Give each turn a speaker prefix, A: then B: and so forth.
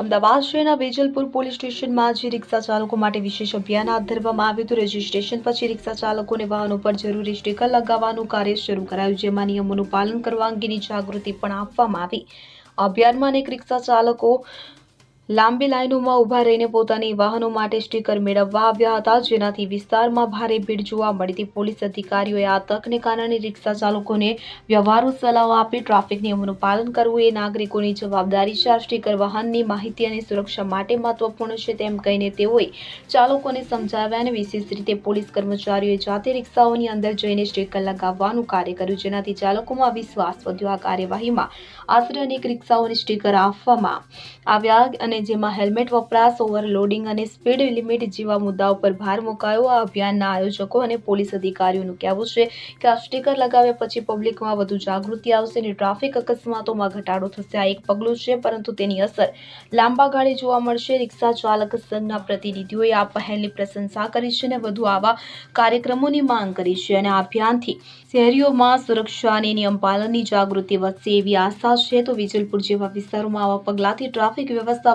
A: અમદાવાદ શહેરના વેજલપુર પોલીસ સ્ટેશનમાં આજે રિક્ષા ચાલકો માટે વિશેષ અભિયાન હાથ ધરવામાં આવ્યું હતું. રજીસ્ટ્રેશન પછી રિક્ષા ચાલકોને વાહનો પર જરૂરી સ્ટીકર લગાવવાનું કાર્ય શરૂ કરાયું, જેમાં નિયમોનું પાલન કરવા અંગેની જાગૃતિ પણ આપવામાં આવી. અભિયાનમાં અનેક રિક્ષા ચાલકો લાંબી લાઈનોમાં ઊભા રહીને પોતાની વાહનો માટે સ્ટીકર મેળવવા આવ્યા હતા. જેનાથી વિસ્તારમાં ભારે ભીડ જોવા મળી હતી. પોલીસ અધિકારીઓએ આ તકને કારણે રિક્ષા ચાલકોને વ્યવહારુ સલાહો આપી ટ્રાફિક નિયમોનું પાલન કરવું એ નાગરિકોની જવાબદારી છે. આ સ્ટીકર વાહનની માહિતી અને સુરક્ષા માટે મહત્વપૂર્ણ છે તેમ કહીને તેઓએ ચાલકોને સમજાવ્યા અને વિશેષ રીતે પોલીસ કર્મચારીઓએ જાતે રિક્ષાઓની અંદર જઈને સ્ટીકર લગાવવાનું કાર્ય કર્યું. જેનાથી ચાલકોમાં વિશ્વાસ વધ્યો. આ કાર્યવાહીમાં આશરે અનેક રિક્ષાઓને સ્ટીકર આપવામાં આવ્યા અને જેમાં હેલ્મેટ વપરાશ, ઓવરલોડિંગ અને સ્પીડ લિમિટ જેવા મુદ્દાઓ પર ભાર મુકાયો. આ અભિયાનના આયોજકો અને પોલીસ અધિકારીઓનું કહેવું છે કે આ સ્ટીકર લગાવ્યા પછી પબ્લિકમાં વધુ જાગૃતિ આવશે અને ટ્રાફિક અકસ્માતોમાં ઘટાડો થશે. આ એક પગલું છે, પરંતુ તેની અસર લાંબા ગાળે જોવા મળશે. રિક્ષા ચાલક સંઘના પ્રતિનિધિઓએ આ પહેલની પ્રશંસા કરી છે અને વધુ આવા કાર્યક્રમોની માંગ કરી છે અને આ અભિયાનથી શહેરીઓમાં સુરક્ષા અને નિયમ પાલનની જાગૃતિ વધશે એવી આશા છે. તો વિજલપુર જેવા વિસ્તારોમાં આવા પગલાંથી ટ્રાફિક વ્યવસ્થા